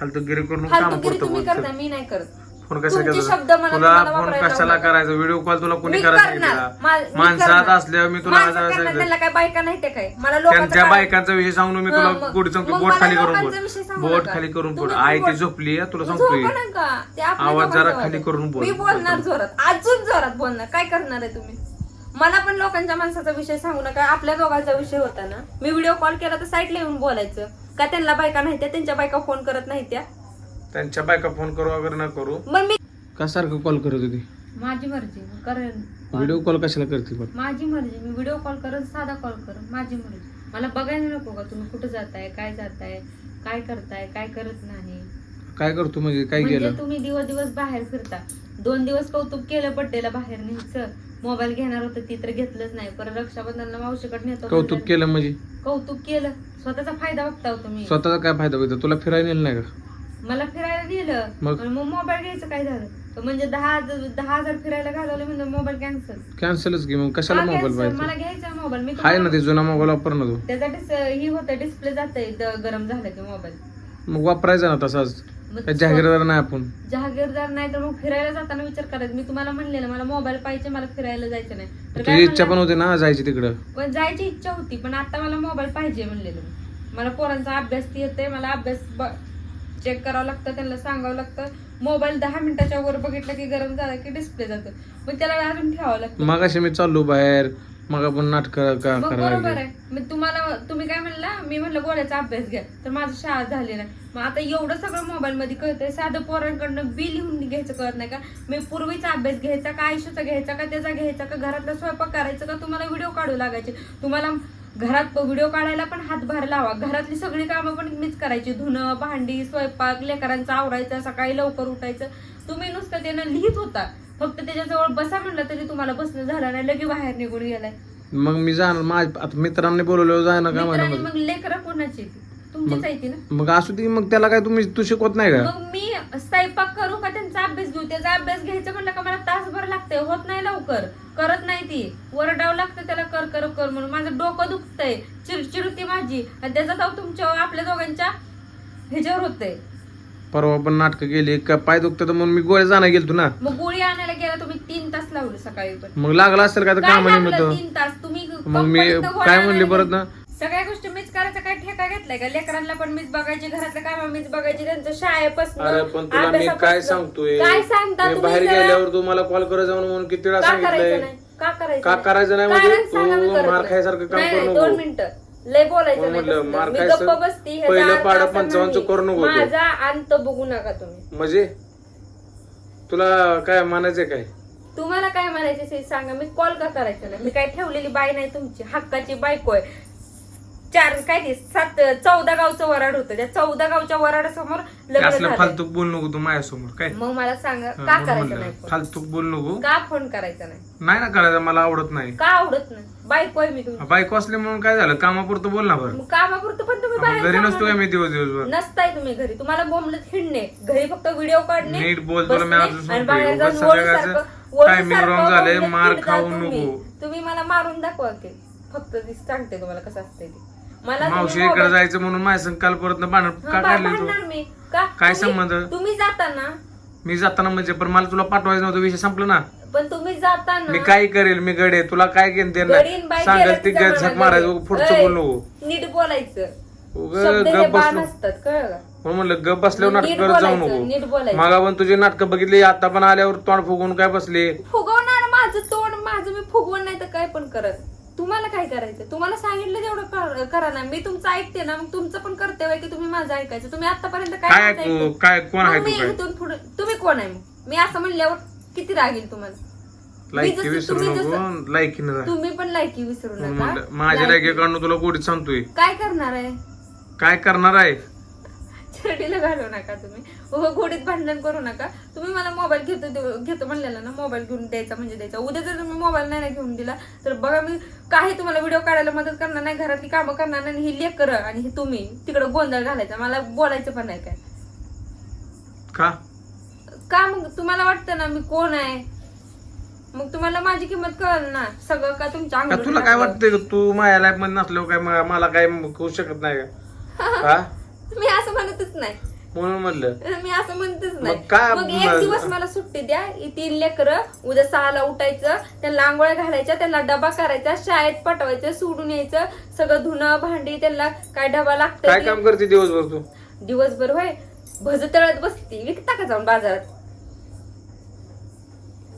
फालतूगिरी करून फालतूगिरी तुम्ही करता मी नाही करत. फोन कशाला तुमचे करायचा शब्द मला तुला फोन वापरायला कशाला. करायचा? व्हिडिओ कॉल तुला कोणी मी करायला करणार. मा- सांगितलं मी माणसात करणार. असल्यावर मी तुला माणसं आज- करणार, आज- त्यांना काय बायका नाही ते काय? मला लोकांचं त्यांच्या काय- बायकांचा विषय सांगून मी हं, तुला मग- गोडी सांगतो मग बोट मला खाली करून लोकांचा विषय बोल सांगू बोट नका. खाली करून बोल. तुम्ही आई ती बोट- झोपली तुला झोपू सांगतोय. नका. ते आपल्या आवाज जरा दोघांचं खाली. करून बोल. मी बोलणार जोरात. अजून जोरात बोलणार. काय करणार आहे तुम्ही? मला पण लोकांच्या माणसाचा विषय सांगू नका. आपल्या दोघांचा विषय होता ना. मी व्हिडिओ कॉल केला तर साईडला येऊन बोलायचं. का त्यांना बायका नाही त्या त्यांच्या बायका फोन करत नाही त्या त्यांच्या बायका फोन करू वगैरे ना करू. मग मी का सारखं कॉल करत होती? माझी मर्जी करेन व्हिडिओ कॉल कशाला करते पण? माझी मर्जी मी व्हिडिओ कॉल करत साधा कॉल कर माझी मर्जी. मला बघायला नको का तुम्ही कुठं जाताय काय जाताय काय करताय काय करत नाही? काय करतो म्हणजे काय म्हणजे केलं? तुम्ही दिवस दिवस बाहेर फिरता. दोन दिवस कौतुक केलं बड्डेला बाहेर न्यायचं. मोबाईल घेणार होतं ती तर घेतलंच नाही. परत रक्षाबंधनला मावशीकडे नेतो कौतुक. केलं म्हणजे? कौतुक केलं. स्वतःचा फायदा बघता हो तुम्ही. स्वतःचा काय फायदा होता तुला फिरायला नेलं नाही का? मला फिरायला दिलं मग? मोबाईल घ्यायचं काय झालं? तर म्हणजे दहा हजार- दहा हजार फिरायला घालवले म्हणजे मोबाईल कॅन्सल कॅन्सलच की मग कशाला मोबाईल मला पाहिजे? घ्यायचा मोबाईल. मी हाय ना ते जुना मोबाईल वापर ना तू. त्याचा ही होतं डिस्प्ले जाते गरम झालं की मोबाईल. मग वापरायचा ना तसाच. मग काय जाहीरदार नाही आपण. जहागीरदार नाही तर मग फिरायला जाताना विचार करायचा. मी तुम्हाला म्हणलेलं मला मोबाईल पाहिजे मला फिरायला जायचं नाही. तर काय तुझी इच्छा पण म्हणलं? होती ना जायची तिकडं. पण जायची इच्छा होती पण आता मला मोबाईल पाहिजे म्हणलेलं मी. मला पोरांचा अभ्यास ती येते मला अभ्यास चेक करावं लागतं त्यांना सांगावं लागतं. मोबाईल दहा मिनिटाच्या वर बघितलं की गरम झाला की डिस्प्ले जातो. मग त्याला अजून ठेवावं लागतं. मग अशी मी चाललो बाहेर मग आपण नाटक का मग करायला बरोबर. आहे. मग तुम्हाला तुम्ही काय म्हणला? मी म्हणलं गोळ्याचा अभ्यास घ्या. तर माझं शाळा झाली नाही. मग आता एवढं सगळं मोबाईल मध्ये कळतंय. साधं पोरांकडनं बी लिहून घ्यायचं कळत नाही का? मी पूर्वीचा अभ्यास घ्यायचा का? आयुष्याचा घ्यायचा का? त्याचा घ्यायचा का? घरातला स्वयंपाक करायचा का? तुम्हाला व्हिडिओ काढू लागायचे. तुम्हाला घरात व्हिडिओ काढायला पण हातभार लावा. घरातली सगळी कामं पण मीच करायची. धुणं भांडी स्वयंपाक लेकरांचा आवरायचं सकाळी लवकर उठायचं. तुम्ही नुसतं त्यानं लिहित होता. फक्त त्याच्याजवळ बसा म्हणलं तरी तुम्हाला बसणं झालं नाही लगे बाहेर निघून गेलाय. मग मी जाणार माझ आता मित्रांनी बोलवलं जाणार का मित्रांनी म्हणा मग लेकरं कोणाची ती? तुमचीच आहे ती ना? मग असू दे मग त्याला काय तुम्ही तू शिकवत नाही का? मग मी स्वयंपाक करू का त्यांचा अभ्यास घेऊ? त्याचा अभ्यास घ्यायचा म्हणलं का मला तासभर लागतंय? होत नाही लवकर. करत नाही ती. वरडावं लागतं त्याला कर कर कर म्हणून. माझं डोकं दुखतंय. चिडचिड होती माझी. आणि त्याचा ताव तुमच्या आपल्या दोघांच्या ह्याच्यावर होतंय. परवा पण नाटक केली का पाय दुखतं तर म्हणून मी गोळ्या जाणार गेलतो ना. मग गोळी आणायला गेला तुम्ही तीन तास लावले सकाळी पण. मग लागला असेल का तर काय कामाने लागलं म्हणतो तीन तास? तुम्ही मग मी गोळ्या काय म्हणले आणायला परत गेले. ना सगळ्या गोष्टी मीच करायचा काय ठेका घेतलाय का? लेकरांना पण मीच बघायची घरातलं काम मीच बघायची त्यांचं शाळेपासून अरे पण तुला मी काय सांगतोय? काय सांगता मी तुम्ही बाहेर जरा? गेल्यावर तू मला कॉल करत जाऊन म्हणून किती वेळा का करायचं सांगितलंय? नाही? का करायचं का करायचं नाही? म्हणजे कारण सांगा मी तू करत मार नाही. खायसारखं काम नाही, करू नाही, नको. दोन मिनिटं. लय बोलायचं नाही म्हणलं, मी खायचं. गप्प बसती ह्याचा पहिलं अर्थ पाडं असा पंचावन्नचं नाही. करू नको तू. माझा अंत बघू नका तुम्ही. म्हणजे? तुला काय म्हणायचंय काय? तुम्हाला काय म्हणायचे ते सांगा. मी कॉल का करायचा नाही? मी काय ठेवलेली बाई नाही तुमची. हक्काची बायको आहे. चार काय ते सात चौदा गावचं वराड होतं. त्या चौदा गावच्या वराडासमोर लग्न असलं झालं फालतू बोल नको तू माझ्यासमोर काय? मग मला सांगा हा, का म्हणून करायचं म्हणलं, नाही phone? फालतू बोल नको. का फोन करायचा नाही? नाही ना करायचं मला आवडत नाही. का आवडत नाही? बायको आहे मी तुमची. बायको असले म्हणून काय झालं? कामापुरतं बोल ना बरं. मग कामापुरतं पण तुम्ही बाहेर घरी नसतो काय मी दिवस दिवसभर? नसताय तुम्ही घरी. तुम्हाला बोंबलत हिंडणे. घरी फक्त व्हिडिओ काढणे नीट बोल तुला मी बसणे, अजून आणि सांगतोय. बाहेर जाऊन उगाच wrong झालंय, बोंबलत मार हिंडता खाऊ तुम्ही. नको. तुम्ही मला मारून दाखवा की. फक्त ती सांगते तुम्हाला कसं असतंय ते. मला तुम्ही मावशी इकडे जायचं म्हणून माझ्या संग काल परत भांडण हा, का बा- काढले तू. भांडणार मी. का? काय तुम्ही- संबंध? तुम्ही जाताना. मी जाताना म्हणजे पण मला तुला पाठवायचं नव्हतं विषय संपलं ना. पण तुम्ही जाताना मी काय करेल? मी गडे. तुला काय घेऊन गडीन देणार बाई गेलं ती की जमाना झक मारायचं. गडी. पुढचं बोल नको. नीट बोलायचं. हे गप बाण बसलो. असतात कळलं? का म्हणून म्हणलं गप बसल्यावर नाटक नीट करत जाऊ बोलायचं, नीट नको बोलायचं. मागा पण तुझी नाटक बघितली आता पण आल्यावर तोंड फुगून काय बसले? फुगवणार माझं तोंड माझं मी फुगवण नाही तर काय पण करत. तुम्हाला काय करायचं तुम्हाला सांगितलं तेवढं कर- ना. मी तुमचं ऐकते ना मग तुमचं पण कर्तव्य की तुम्ही माझं ऐकायचं. तुम्ही आतापर्यंत काय काय? ऐकू? कोण आहे मग तू मी काय इथून पुढे तुम्ही कोण आहे मग? मी असं म्हणल्यावर किती राग येईल तुम्हाला? मी लायकी जसं- विसरू तुम्ही नको जसं- लायकीनं राहा. तुम्ही पण लायकी विसरू नका. माझ्या लायकी- लायकीकडनं तुला गोडीत सांगतोय. काय करणार आहे? काय करणार आहे? चिरडीला घालू नका तुम्ही. उभं घोडीत भांडण करू नका. तुम्ही मला मोबाईल घेतो घेतो म्हणलेला ना मोबाईल घेऊन द्यायचा म्हणजे द्यायचा. उद्या जर तुम्ही मोबाईल नाही घेऊन दिला तर बघा मी काही तुम्हाला व्हिडिओ काढायला मदत करणार नाही घरातली कामं करणार नाही ही लेकर आणि ही तुम्ही तिकडं गोंधळ घालायचा. मला बोलायचं पण नाही काय. का? का मग तुम्हाला वाटतं ना मी कोण आहे? मग तुम्हाला माझी किंमत कळलं ना? सगळं का तुमच्या अंगावर तुला काय टाकलं? वाटतंय का तू माझ्या लाईफमध्ये नसल्यावर काय म- मला काय होऊ शकत नाही का? हा? मी असं म्हणतच नाही. म्हणून म्हणलं. मी असं म्हणतेच मग नाही काय मग एक दिवस मला सुट्टी द्या. ही तीन लेकरं उद्या सहाला उठायचं त्यांना आंघोळ्या घालायच्या त्यांना डबा करायचा शाळेत पाठवायचं सोडून यायचं सगळं धुणं भांडी त्यांना काय डबा लागतं काय. काम करते दिवसभर तू? दिवसभर होय. भज तळत बसती. विकता का जाऊन बाजारात?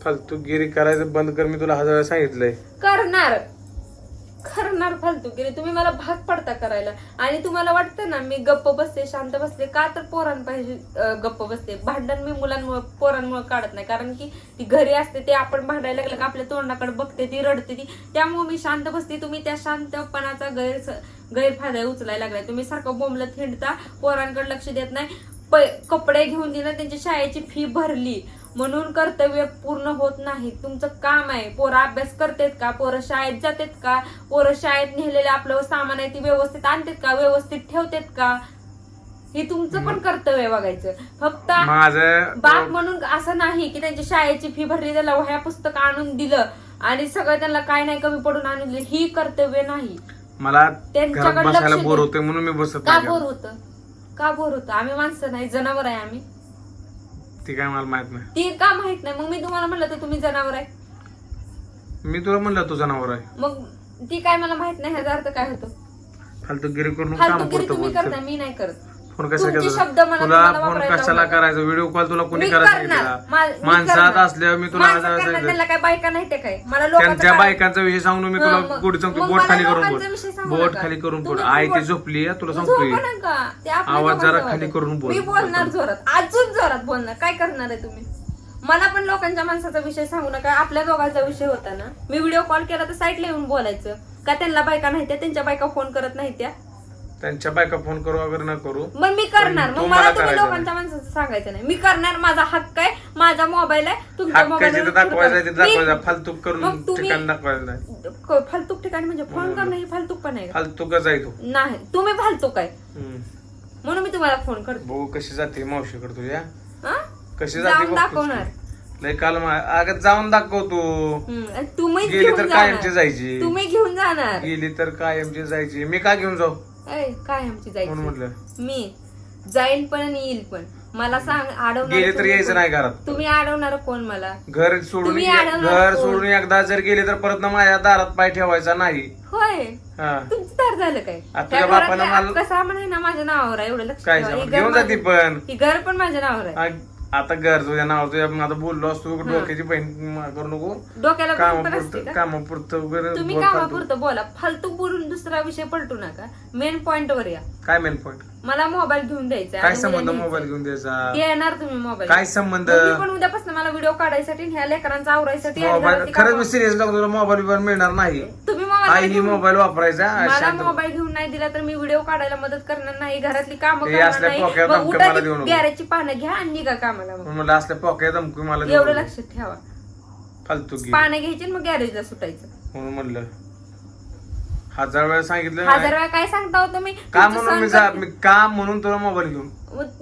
फालतूगिरी करायचं बंद कर मी तुला हजार वेळा सांगितलंय. करणार. करणार फालतूगिरी तुम्ही मला भाग पडता करायला. आणि तुम्हाला वाटतं ना मी गप्प बसते शांत बसते का तर पोरांपाहिजे पाहिजे गप्प बसते. भांडण मी मुलांमुळे पोरांमुळे काढत नाही. कारण की ती घरी असते ते आपण भांडायला लागलं का आपल्या तोंडाकडे बघते ती रडते ती. त्यामुळे मी शांत बसते. तुम्ही त्या शांतपणाचा गैर गैरफायदा उचलायला लागलाय. तुम्ही सारखं बोंबलत हिंडता पोरांकडे लक्ष देत नाही. कपडे घेऊन दिलं त्यांची शाळेची फी भरली. म्हणून कर्तव्य पूर्ण होत नाही. तुमचं काम आहे. पोरं अभ्यास करतेत का? पोरं शाळेत जातात का? पोरं शाळेत नेलेले आपलं सामान आहे ती व्यवस्थित आणतात का? व्यवस्थित ठेवतात का? हे तुमचं पण कर्तव्य बघायचं. फक्त बाप म्हणून असं नाही की त्यांची शाळेची फी भरली त्याला वह्या पुस्तक आणून दिलं आणि सगळं त्यांना काय नाही कमी पडून आणून दिलं. ही कर्तव्य नाही. मला त्यांच्याकडे बोर. होते म्हणून मी बसत का बोर. होतं? का बोर होतं? आम्ही माणसं नाही जनावर आहे आम्ही. ती काय मला माहीत नाही. ती का माहीत नाही? मग मी तुम्हाला म्हणलं तर तुम्ही जनावर आहे. मी तुला म्हणलं तू जनावर आहे. मग ती काय मला माहीत नाही? ह्याचा अर्थ काय होतो? फालतूगिरी करून काम फालतूगिरी करतो तुम्ही बोल. करता मी नाही करत. फोन तुमचे शब्द मला तुला फोन वापरायला कशाला लावला. करायचा? व्हिडिओ कॉल तुला कोणी मी करायला करणार. मा- सांगितलं मी माणसात करणार. असल्यावर मी तुला माणसं हजार वेळा करणार, सांगितलं त्यांना काय बायका नाही ते काय? मला लोकांचं त्यांच्या काय- बायकांचा विषय सांगून मी हं, तुला मग- पुढे सांगतो. मग बोट मला खाली करून लोकांचा विषय बोल सांगू बोट नका. खाली करून बोल तुम्ही आई ती बोट- झोपली आहे, तुला सांगतोय. झोपू नका. ते आपल्या आवाज जरा दोघांचं खाली. करून बोल. मी बोलणार जोरात. अजून जोरात बोलणार. काय करणार आहे तुम्ही? मला पण लोकांच्या माणसाचा विषय सांगू नका. आपल्या दोघांचा विषय होता ना. मी व्हिडिओ कॉल केला तर साईडला येऊन बोलायचं. का त्यांना बायका नाही त्या त्यांच्या बायका फोन करत नाही त्या त्यांच्या बायका फोन करू वगैरे न करू मग मी करणार. मग मला तुम्ही करायचा लोकांच्या माणसाचं सांगायचं नाही. मी करणार. माझा हक्क आहे. माझा मोबाईल आहे. तुमच्या हक्क जिथं मोबाईल दाखवायचा तिथं दाखवायचा फालतू करून मग तुम्ही- ठिकाण दाखवायचं नाही. फालतूक ठिकाणी म्हणजे फोन करणं ही फालतूक पण आहे का? फालतूकच आहे तू. नाही. तुम्ही फालतूक आहे. हम्म. म्हणून मी तुम्हाला फोन करतो. बघू कशी जाते मावशीकडे तुझ्या हा? कशी जाऊन जाते बघ दाखवणार. लय काल मा- अगं जाऊन दाखव तू. हम्म, आणि तुम्हीच गेली तर घेऊन कायमची जाणार जायची. तुम्ही घेऊन जाणार. गेली तर कायमची जायची. मी का घेऊन जाऊ? ऐ, काय आमची जायची? म्हटलं. मी जाईन पण आणि येईल पण. मला सांग अडवणार गेली तर तुम्ही यायचं? नाही घरात. तुम्ही अडवणार कोण मला? घर सोडून तुम्ही एक- अडवणार घर कोण? सोडून एकदा जर गेले तर परत ना माझ्या दारात पाय ठेवायचा नाही. होय. हा. तुमचं तर झालं काय? आ, त्या तुझ्या बापानं घरातलं मला- अख्खं सामान आहे ना माझ्या नावावर आहे एवढं लक्षात काय ठेवा. हे सांग घर घेऊन जाते पण. हे घर पण माझ्या नावावर आहे. आ- आता घर तुझ्या नाव तुझ्या आता बोललो असतो डोक्याची बहीण करू नको. डोक्याला कामापुरतं कामापुरतं वगैरे तुम्ही बोल फालतू. कामापुरतं बोला. फालतू बोलून दुसरा विषय पलटू नका. मेन पॉइंट वर या. काय मेन पॉईंट मला मोबाईल घेऊन द्यायचा काय संबंध मोबाईल घेऊन द्यायचा? येणार तुम्ही मोबाईल काय संबंध? पण उद्यापासून मला व्हिडिओ काढायसाठी आणि ह्या लेकरांचा आवरायसाठी आणि मोबाईल घरातली खरंच मी सिरियस लागतो तुला मोबाईल बिबाईल मिळणार नाही. तुम्ही आई मोबाईल ही मोबाईल वापरायचा मला शांत मोबाईल घेऊन नाही दिला तर मी व्हिडिओ काढायला मदत करणार नाही घरातली कामं हे करणार असल्या नाही. पोक्या मग धमक्या उठा मला देऊ नको. गॅरेजची पानं घ्या आणि निघा कामाला मग. म्हणलं असल्या पॉकेट धमकी मला देऊ एवढं नको. लक्षात ठेवा. फालतू पानं घ्यायची आणि मग गॅरेजला सुटायचं. म्हणून म्हणलं हजार वेळा सांगितलं हजार नाही. वेळा काय सांगता हो तुम्ही का तुमचं म्हणून मी जा-. मी का म्हणून तुला मोबाईल घेऊन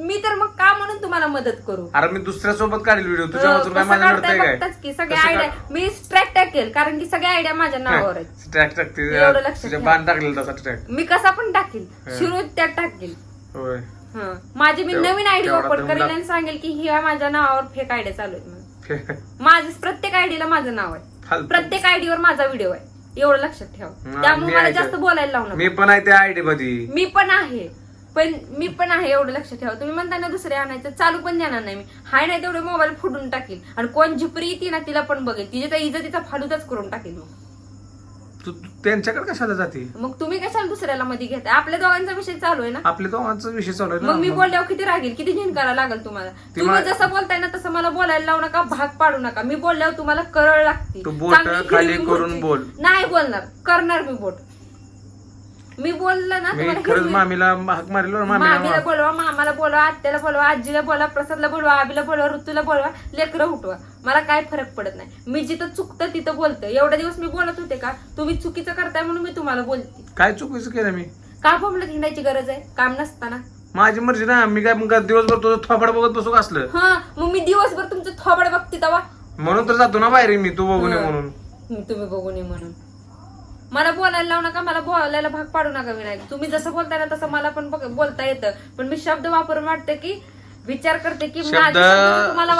मी तर मग का म्हणून तुम्हाला मदत करू अरे मी दुसऱ्या सोबत काढील व्हिडिओ तुझ्या वाचून काय माझ्या काढताय नडतंय बघताच की काय सगळे कसं आयडिया मी ट्रॅक टाकेल कारण की सगळ्या आयडिया माझ्या नावावर आहेत ट्रॅक टाकते एवढं लक्षात तुझ्या ठेवा. बाण टाकलेला तसा ट्रॅक मी कसा पण टाकेल हं. शिरोज त्यात टाकेल होय हं. माझी मी नवीन आयडी तेवढा ओपन करेल आणि सांगेल की ही माझ्या नावावर फेक आयडिया चालू आहेत म्हणून माझं प्रत्येक आयडीला माझं नाव आहे फालतू. प्रत्येक आयडीवर माझा व्हिडिओ आहे एवढं लक्षात ठेवा. त्यामुळे मला जास्त ते. बोलायला लावू नका. मी पण आहे त्या आयडी मध्ये मी पण आहे. पण मी पण आहे एवढं लक्षात ठेवा. तुम्ही म्हणता ना दुसरे आणायचं चालू पण देणार नाही मी. हाय नाही तेवढे मोबाईल फुटून टाकील आणि कोण झिपरी येते ना तिला पण बघेल. तिच्या इज्जतीचा फालुदाच करून टाकेल मग. तू त्यांच्याकडे कशाला जाते? मग तुम्ही कशाला दुसऱ्याला मध्ये घेताय? आपल्या दोघांचा विषय चालू आहे ना? आपल्या दोघांचा विषय चालू आहे मग मी बोलल्यावर किती रागेल? किती झिंकारा लागेल तुम्हाला? ती तुम्ही मा- जसं बोलताय ना तसं मला बोलायला लावू नका भाग पाडू नका. मी बोलल्यावर तुम्हाला करळ लागते. तू बोटं चांगली खाली करून. बोल. नाही बोलणार. करणार मी बोट. मी बोललं ना मी तुम्हाला खरंच हिरवी- मामीला हाक मारलो मामीला मामीला बोलवा मामाला बोलवा आत्याला बोलवा आजीला बोलवा प्रसादला बोलवा आबीला बोलवा ऋतूला बोलवा लेकरं उठवा. मला काय फरक पडत नाही. मी जिथं चुकतं तिथं बोलते एवढ्या दिवस मी बोलत होते का? तुम्ही चुकीचं करताय म्हणून मी तुम्हाला बोलते. काय चुकीचं केलं मी? का बोंबलत हिंडायची गरज आहे? काम नसताना. माझी मर्जी ना मी काय मग दिवसभर तुझं थोपाड बघत बसू का असलं? हा मग मी दिवसभर तुमचं थोबड बघते तवा. म्हणून तर जातो ना बाहेर मी तू बघून ये हं. म्हणून. तुम्ही बघू नये म्हणून. मला बोलायला लावू नका मला बोलायला भाग पाडू नका विनायक. तुम्ही जसं बोलताय ना तसं मला पण बोलता येतं. पण मी शब्द वापरून वाटतं की विचार करते की शब्द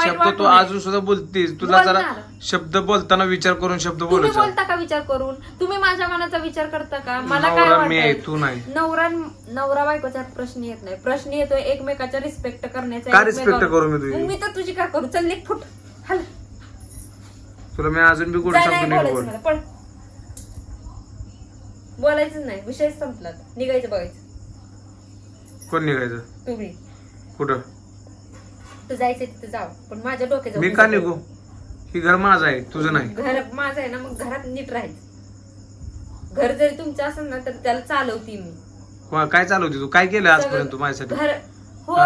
शब्द तू. अजून सुद्धा बोलतेस. तुला जरा. शब्द बोलताना विचार करून शब्द बोलायचा बोलता का विचार करून? तुम्ही माझ्या मनाचा विचार करता का? मला काय तू नाही. नवरा नवरा बायकोचा प्रश्न येत नाही. प्रश्न येतोय एकमेकाचा रिस्पेक्ट करण्याचा respect करू मी तुझी? मी तर तुझी काय करू? चल फुट. हल. तुला मी अजून बी जाय सांगतो बोलायचं नाही. विषय संपला. आता. निघायचं बघायचं. कोण निघायचं? तुम्ही. कुठं? तू जायचं तिथे जाव. पण माझ्या डोक्याचं मी का निघू? ही घर माझं आहे तुझं नाही. घर माझं आहे ना मग घरात नीट राहायचं. घर जरी तुमचं असेल ना तर त्याला चालवती मी. काय चालवते तू? काय केलं आजपर्यंत तू माझ्यासाठी? घर हो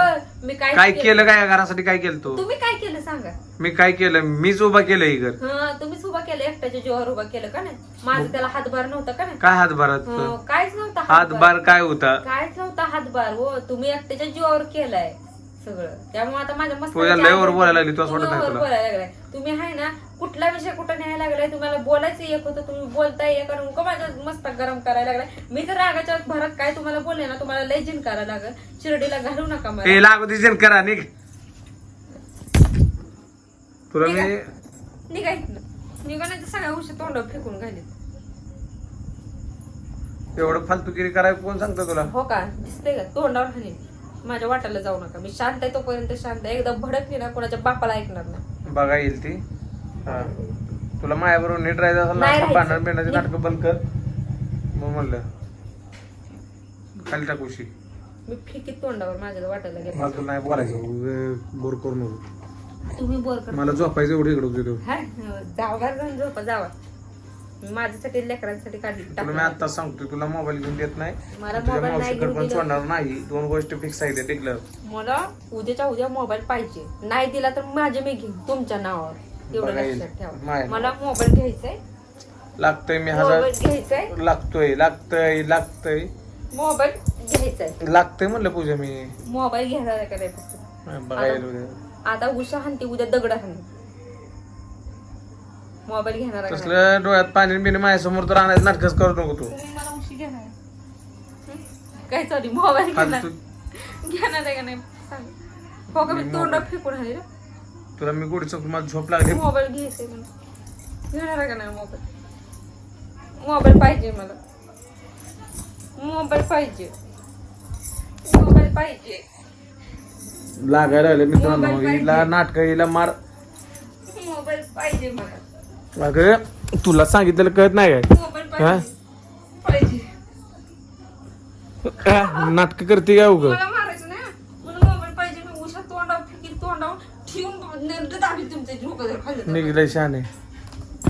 मी काय काय केलं? काय घरासाठी? काय केलं तू? तुम्ही काय केलं सांगा? मी काय केलं? मीच उभा केलं ही घर. हा तुम्हीच उभा केलं एकट्याच्या जीवावर उभा केलं का नाही? माझं त्याला हातभार नव्हता का नाही? काय हातभारात हो, काहीच नव्हता हातभार काय होता? काहीच नव्हता हातभार हो. तुम्ही एकट्याच्या जीवावर केलाय. सगळं. त्यामुळे आता माझ्या मस्त लयवर बोलायला लागली, तुला असं वाटत नाही तुला? बोलायला लागलाय. तुम्ही आहे ना कुठला विषय कुठं न्यायला लागलाय तुम्हाला बोलायचं एक होतं तुम्ही बोलताय एक आणि उगा माझ्या मस्त गरम करायला लागलाय. मी तर रागाच्या भरात काय तुम्हाला बोलले ना तुम्हाला लय जिन करायला लागल. शिर्डीला घालू नका मला. लागू दिसेल करा निघ. तुला मी निघा नाही तर सगळ्या उशी तोंडावर फेकून घालीत एवढं फालतुगिरी करायला कोण सांगतो तुला? हो का? दिसतंय का? तोंडावर हानी माझ्या वाटायला जाऊ नका. मी शांत आहे तोपर्यंत शांत आहे. एकदा भडकली ना कोणाच्या बापाला ऐकणार नाही. बघा येईल ती. हा. तुला मायाबरोबर नीट राहायचं असेल नाही ना राहायचं. भांडण बिंडाचे नाटक बंद कर. मग म्हणलं खाली टाकूशी मी फिकीत तोंडावर माझ्या वाटायला मला गेलं तुला नाही बोलायचं. बोर करू नको. तुम्ही बोर कर मला झोपायचं एवढं इकडे होते हा जावा घरी जाऊन झोपा जावा. माझ्यासाठी लेकरांसाठी काढली. तुला मी. आता सांगतो तुला मोबाईल घेऊन देत नाही. मला तुझ्या मोबाईल नाही मावशीकडे घेऊन पण दिला. सोडणार नाही. दोन गोष्टी फिक्स आहे टिकलं. मला उद्याच्या उद्या मोबाईल पाहिजे. नाही दिला तर माझे मी घेईन तुमच्या नावावर. एवढं बघा लक्षात येईल. ठेवा. मला मोबाईल घ्यायचाय. लागतंय मी हजार मोबाईल घ्यायचाय. लागतोय लागतंय लागतंय. मोबाईल घ्यायचाय. लागतंय म्हणलं पूजा मी. मोबाईल घेणार आहे का नाही फक्त? बघायला उद्या. आता उषा हाणते उद्या दगड हाणते. मोबाईल घेणार आहे का नाही? तसलं डोळ्यात पाणी बिणी माझ्यासमोर तर आणायचं नाटकच करू नको तू. तुम्ही मला उशी घेणार. आहे? हं? काय सॉरी मोबाईल घेणार. घेणार आहे का नाही? सांग. हो का मी मी तोंडात फेकून आले रे तुला मी गोडी सांगतो मला झोप लागली. मोबाईल घ्यायचंय म्हणून. घेणार आहे का नाही मोबाईल? मोबाईल पाहिजे मला. मोबाईल पाहिजे. मोबाईल पाहिजे. लागायला लागले मित्रांनो मोबाईल पाहिजे. हिला नाटक हिला मार. मोबाईल पाहिजे मला. अगं तुला सांगितलेलं कळत नाही मोबाईल हा? नाटक करते काय उग. निघलंय शहाणे.